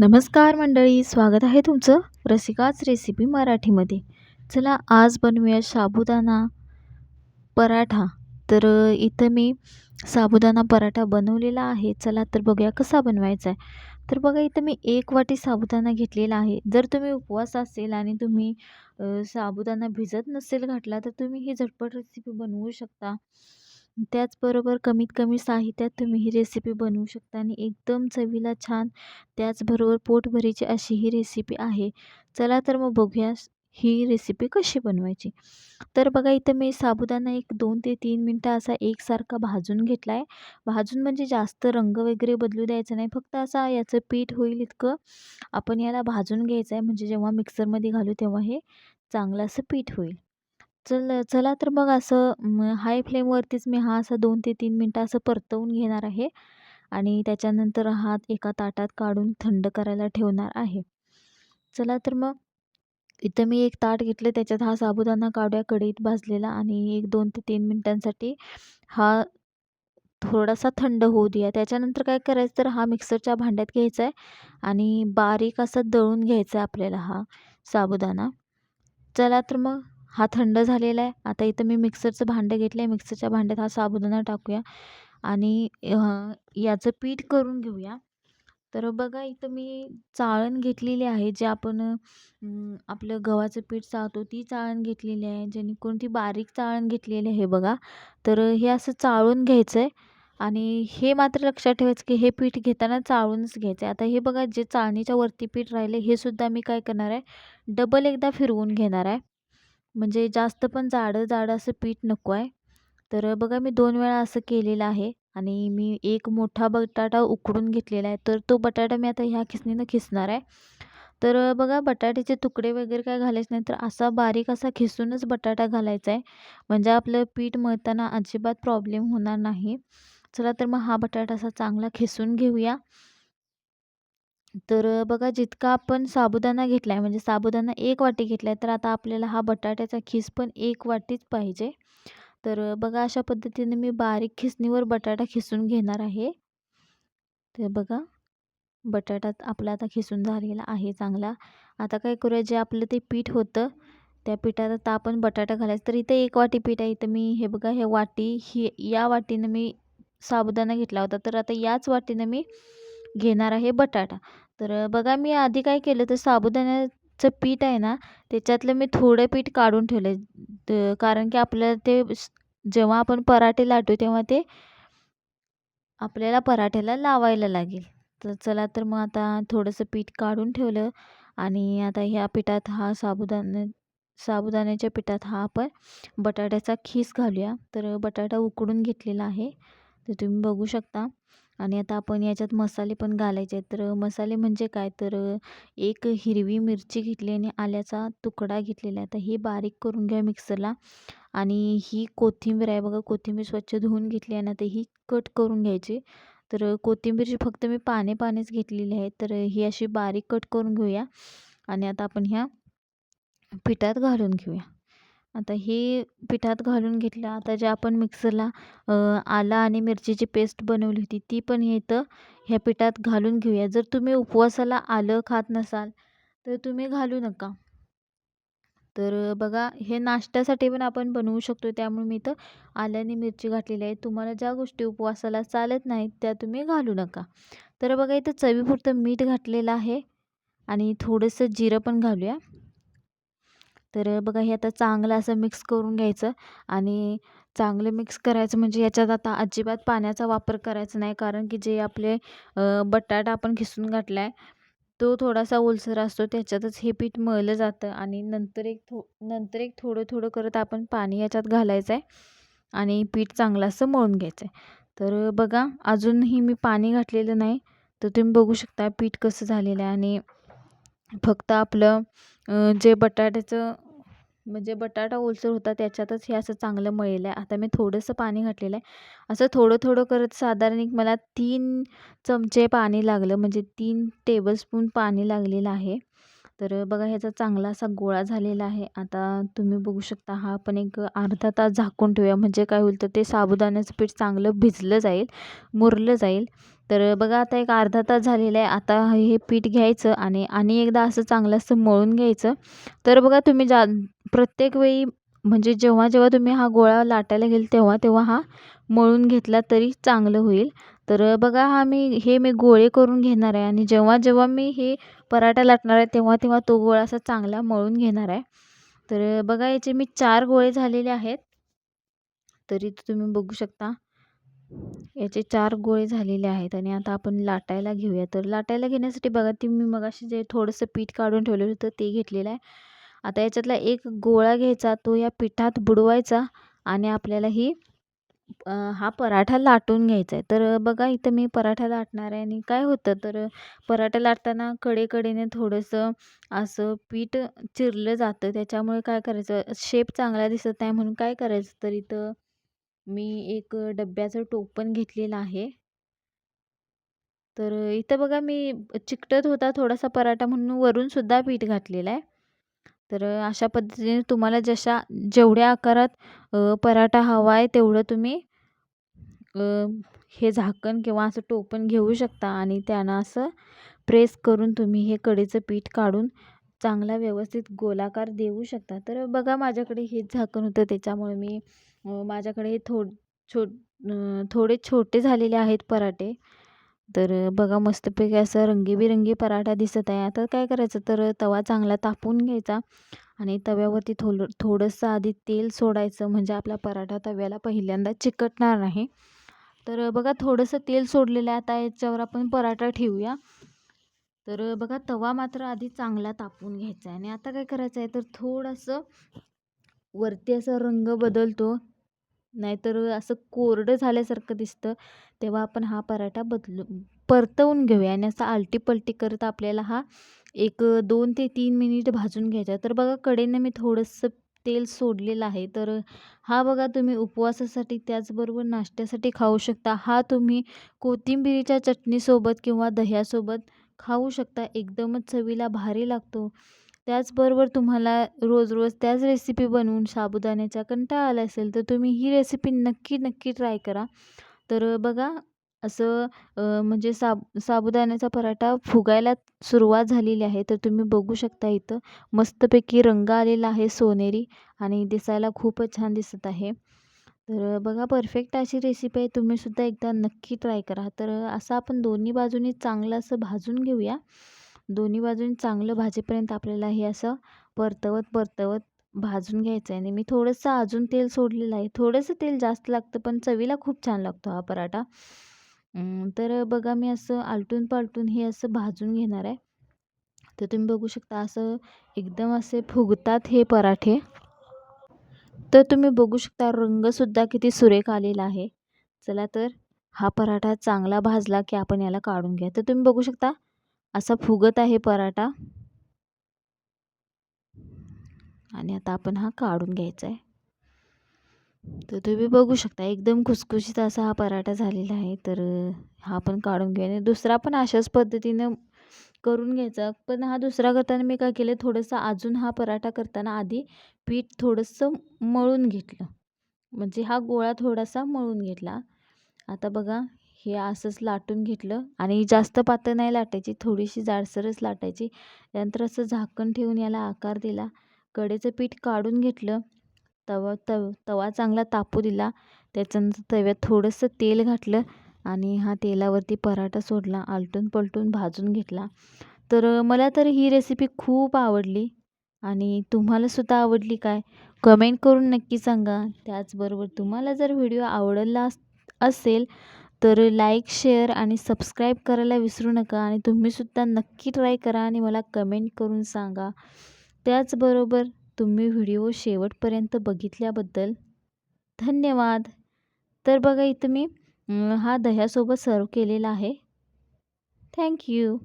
नमस्कार मंडळी स्वागत आहे तुमचं रसिकाच रेसिपी मराठीमध्ये. चला आज बनवूया साबुदाणा पराठा. तर इथं मी साबुदाणा पराठा बनवलेला आहे. चला तर बघूया कसा बनवायचा आहे. तर बघा इथं मी एक वाटी साबुदाणा घेतलेला आहे. जर तुम्ही उपवास असेल आणि तुम्ही साबुदाणा भिजत नसेल घातला तर तुम्ही ही झटपट रेसिपी बनवू शकता. त्याचबरोबर कमीत कमी साहित्यात तुम्ही ही रेसिपी बनवू शकता आणि एकदम चवीला छान त्याचबरोबर पोटभरीची अशी ही रेसिपी आहे. चला तर मग बघूया ही रेसिपी कशी बनवायची. तर बघा इथं मी साबुदाणा एक दोन ते तीन मिनटं असा एकसारखा भाजून घेतला आहे भाजून म्हणजे जास्त रंग वगैरे बदलू द्यायचा नाही. फक्त असा याचं पीठ होईल इतकं आपण याला भाजून घ्यायचं आहे म्हणजे जेव्हा मिक्सरमध्ये घालू तेव्हा हे चांगलं असं पीठ होईल. चल चला तर मग असं हाय फ्लेमवरतीच मी हा असा दोन ते तीन मिनटं असं परतवून घेणार आहे आणि त्याच्यानंतर हा एका ताटात काढून थंड करायला ठेवणार आहे. चला तर मग इथं मी एक ताट घेतलं त्याच्यात हा साबुदाणा काढूया कढईत भाजलेला आणि एक दोन ते तीन मिनटांसाठी हा थोडासा थंड होऊ द्या. त्याच्यानंतर काय करायचं तर हा मिक्सरच्या भांड्यात घ्यायचा आहे आणि बारीक असा दळून घ्यायचा आहे आपल्याला हा साबुदाणा. चला तर मग हा थंड झालेला आहे. आता इथं मी मिक्सरचं भांडं घेतलं आहे मिक्सरच्या भांड्यात हा साबुदाणा टाकूया आणि याचं पीठ करून घेऊया. तर बघा इथं मी चाळण घेतलेली आहे. जे आपण आपलं गव्हाचं पीठ चाळतो ती चाळण घेतलेली आहे. जेणेकरून ती बारीक चाळण घेतलेली आहे बघा. तर हे असं चाळून घ्यायचं आहे आणि हे मात्र लक्षात ठेवायचं की हे पीठ घेताना चाळूनच घ्यायचं आहे आता हे बघा जे चाळणीच्या वरती पीठ राहिले हे सुद्धा मी काय करणार आहे? डबल एकदा फिरवून घेणार आहे. म्हणजे जास्त पण जाडं जाडं असं पीठ नको आहे. तर बघा मी दोन वेळा असं केलेलं आहे आणि मी एक मोठा बटाटा उकडून घेतलेला आहे. तर तो बटाटा मी आता ह्या खिसणीनं खिसणार आहे. तर बघा बटाट्याचे तुकडे वगैरे काय घालायचे नाही तर असा बारीक असा खिसूनच बटाटा घालायचा आहे. म्हणजे आपलं पीठ मळताना अजिबात प्रॉब्लेम होणार नाही. चला तर मग हा बटाटा असा चांगला खिसून घेऊया. तर बघा जितका आपण साबुदाणा घेतला आहे म्हणजे साबुदाणा एक वाटी घेतला आहे तर आता आपल्याला हा बटाट्याचा खीस पण एक वाटीच पाहिजे. तर बघा अशा पद्धतीने मी बारीक खिसणीवर बटाटा खिसून घेणार आहे. तर बघा बटाटा आपला आता खिसून झालेला आहे चांगला. आता काय करूया जे आपलं ते पीठ होतं त्या पिठात आता आपण बटाटा घालायचं तर इथं एक वाटी पीठ आहे. इथं मी हे बघा हे वाटी ही या वाटीनं मी साबुदाणा घेतला होता. तर आता याच वाटीनं मी घेणार आहे बटाटा. तर बघा मी आधी काय केलं तर साबुदाण्याचं पीठ आहे ना त्याच्यातलं मी थोडं पीठ काढून ठेवलं आहे कारण की आपल्याला ते जेव्हा आपण पराठे लाटू तेव्हा ते आपल्याला पराठ्याला लावायला लागेल. तर चला तर मग आता थोडंसं पीठ काढून ठेवलं आणि आता ह्या पिठात हा साबुदाणा साबुदाण्याच्या पिठात हा आपण बटाट्याचा खीस घालूया. तर बटाटा उकडून घेतलेला आहे. तर तुम्ही बघू शकता. आणि आता आपण याच्यात मसाले पण घालायचे आहेत. तर मसाले म्हणजे काय? तर एक हिरवी मिरची घेतली आणि आल्याचा तुकडा घेतलेला आहे. आता हे बारीक करून घ्या मिक्सरला. आणि ही कोथिंबीर आहे बघा कोथिंबीर स्वच्छ धुवून घेतली आहे ना तर ही कट करून घ्यायची. तर कोथिंबीरची फक्त मी पाने पानेच घेतलेली आहे तर ही अशी बारीक कट करून घेऊया. आणि आता आपण ह्या पिठात घालून घेऊया. आता हे पिठात घालून घेतलं. आता जे आपण मिक्सरला आला आणि मिरचीची पेस्ट बनवली होती ती पण इथं ह्या पिठात घालून घेऊया. जर तुम्ही उपवासाला आलं खात नसाल तर तुम्ही घालू नका. तर बघा हे नाश्त्यासाठी पण आपण बनवू शकतो. त्यामुळे मी इथं आलं आणि मिरची घातलेली आहे. तुम्हाला ज्या गोष्टी उपवासाला चालत नाहीत त्या तुम्ही घालू नका. तर बघा इथं चवीपुरतं मीठ घातलेलं आहे. आणि थोडंसं जिरं पण घालूया. तर बघा हे आता चांगलं असं मिक्स करून घ्यायचं आणि चांगलं मिक्स करायचं म्हणजे याच्यात आता अजिबात पाण्याचा वापर करायचा नाही. कारण की जे आपले बटाटा आपण खिसून घातला आहे तो थोडासा ओलसर असतो. त्याच्यातच हे पीठ मळलं जातं आणि नंतर एक थो नंतर एक थोडं थोडं करत आपण पाणी याच्यात घालायचं आहे आणि पीठ चांगलं असं मळून घ्यायचं आहे तर बघा अजूनही मी पाणी घातलेलं नाही. तर तुम्ही बघू शकता पीठ कसं झालेलं आहे आणि फक्त आपलं जे बटाट्याचं म्हणजे बटाटा ओलसर होता त्याच्यातच हे असं चांगलं मळलेलं आहे. आता मी थोडंसं पाणी घातलेलं आहे. असं थोडं थोडं करत साधारण एक मला तीन चमचे पाणी लागलं म्हणजे तीन टेबलस्पून पाणी लागलेलं आहे. तर बघा ह्याचा चांगला असा गोळा झालेला आहे. आता तुम्ही बघू शकता हा आपण एक अर्धा तास झाकून ठेवूया. म्हणजे काय होईल तर ते साबुदाण्याचं पीठ चांगलं भिजलं जाईल मुरलं जाईल. तर बघा आता एक अर्धा तास झालेला आहे. आता हे पीठ घ्यायचं आणि आणि एकदा असं चांगलं असं मळून घ्यायचं. तर बघा तुम्ही जा प्रत्येक वेळी म्हणजे जेव्हा जेव्हा तुम्ही हा गोळा लाटायला घेईल तेव्हा तेव्हा हा मळून घेतला तरी चांगलं होईल. तर बघा हा मी हे मी गोळे करून घेणार आहे आणि जेव्हा जेव्हा मी हे पराठा लाटणार आहे तेव्हा तेव्हा तो गोळा असा चांगला मळून घेणार आहे. तर बघा याचे मी चार गोळे झालेले आहेत. तरी तुम्ही बघू शकता याचे चार गोळे झालेले आहेत आणि आता आपण लाटायला घेऊया. तर लाटायला घेण्यासाठी बघा ती मी मगाशी जे थोडंसं पीठ काढून ठेवलेलं होतं ते घेतलेलं आहे. आता याच्यातला एक गोळा घ्यायचा तो या पिठात बुडवायचा आणि आपल्याला ही हा पराठा लाटून घ्यायचा आहे तर बघा इथं मी पराठा लाटणार आहे आणि काय होतं तर पराठा लाटताना कडेकडेने थोडंसं असं पीठ चिरलं जातं. त्याच्यामुळे काय करायचं शेप चांगला दिसत नाही म्हणून काय करायचं तर इथं मी एक डब्याचं टोपण घेतलेलं आहे. तर इथं बघा मी चिकटत होता थोडासा पराठा म्हणून वरून सुद्धा पीठ घातलेलं आहे तर अशा पद्धतीने तुम्हाला जशा जेवढ्या आकारात पराठा हवा आहे तेवढं तुम्ही हे झाकण किंवा असं टोपण घेऊ शकता आणि त्यांना असं प्रेस करून तुम्ही हे कढीचं पीठ काढून चांगला व्यवस्थित गोलाकार देऊ शकता. तर बघा माझ्याकडे हेच झाकण होतं. त्याच्यामुळे मी माझ्याकडे हे थो छो थोडे छोटे झालेले आहेत पराठे. तर बघा मस्तपैकी असं रंगीबिरंगी पराठा दिसत आहे. आता काय करायचं? तर तवा चांगला तापून घ्यायचा आणि तव्यावरती थोडं थोडंसं आधी तेल सोडायचं. म्हणजे आपला पराठा तव्याला पहिल्यांदा चिकटणार नाही. तर बघा थोडंसं तेल सोडलेलं आहे. आता याच्यावर आपण पराठा ठेवूया. तर बघा तवा मात्र आधी चांगला तापून घ्यायचा आहे. आणि आता काय करायचं आहे? तर थोडंसं वरती असा रंग बदलतो. नाहीतर असं कोरडं झाल्यासारखं दिसतं तेव्हा आपण हा पराठा बदलू परतवून घेऊया. आणि असं आलटी पलटी करत आपल्याला हा एक दोन ते तीन मिनिट भाजून घ्यायचा तर बघा कडेनं मी थोडंसं तेल सोडलेलं आहे. तर हा बघा तुम्ही उपवासासाठी त्याचबरोबर नाश्त्यासाठी खाऊ शकता. हा तुम्ही कोथिंबिरीच्या चटणीसोबत किंवा दह्यासोबत खाऊ शकता. एकदमच चवीला भारी लागतो. त्याचबरोबर तुम्हाला रोज रोज त्याच रेसिपी बनवून साबुदाण्याचा कंटाळा आला असेल तर तुम्ही ही रेसिपी नक्की नक्की ट्राय करा. तर बघा असं म्हणजे साब साबुदाण्याचा पराठा फुगायला सुरुवात झालेली आहे तर तुम्ही बघू शकता इथं मस्तपैकी रंग आलेला आहे सोनेरी आणि दिसायला खूपच छान दिसत आहे. तर बघा परफेक्ट अशी रेसिपी आहे तुम्हीसुद्धा एकदा नक्की ट्राय करा. तर असं आपण दोन्ही बाजूनी चांगलं असं भाजून घेऊया. दोन्ही बाजून चांगलं भाजेपर्यंत आपल्याला हे असं परतवत परतवत भाजून घ्यायचं आहे आणि मी थोडंसं अजून तेल सोडलेलं आहे. थोडंसं तेल जास्त लागतं पण चवीला खूप छान लागतो हा पराठा. तर बघा मी असं आलटून पालटून हे असं भाजून घेणार आहे. तर तुम्ही बघू शकता असं एकदम असे फुगतात हे पराठे. तर तुम्ही बघू शकता रंगसुद्धा किती सुरेख आलेला आहे. चला तर हा पराठा चांगला भाजला की आपण याला काढून घ्या. तर तुम्ही बघू शकता असा फुगत आहे पराठा. आणि आता आपण हा काढून घ्यायचा आहे तर तुम्ही बघू शकता एकदम खुसखुशीत असा हा पराठा झालेला आहे. तर हा पण काढून घेऊया. आणि दुसरा पण अशाच पद्धतीनं करून घ्यायचा. पण हा दुसरा करताना मी काय केलं थोडंसं अजून हा पराठा करताना आधी पीठ थोडंसं मळून घेतलं. म्हणजे हा गोळा थोडासा मळून घेतला. आता बघा हे असंच लाटून घेतलं आणि जास्त पातळ नाही लाटायची थोडीशी जाडसरच लाटायची. त्यानंतर असं झाकण ठेवून याला आकार दिला. कडेचं पीठ काढून घेतलं. तवा तव तवा चांगला तापू दिला. त्याच्यानंतर तव्यात थोडंसं तेल घातलं आणि हा तेलावरती पराठा सोडला. आलटून पलटून भाजून घेतला. तर मला तर ही रेसिपी खूप आवडली आणि तुम्हालासुद्धा आवडली काय? कमेंट करून नक्की सांगा. त्याचबरोबर तुम्हाला जर व्हिडिओ आवडला असेल तर लाईक शेअर आणि सबस्क्राईब करायला विसरू नका आणि तुम्हीसुद्धा नक्की ट्राय करा आणि मला कमेंट करून सांगा. त्याचबरोबर तुम्ही व्हिडिओ शेवटपर्यंत बघितल्याबद्दल धन्यवाद. तर बघा इथं मी हा दह्यासोबत सर्व केलेला आहे. थँक्यू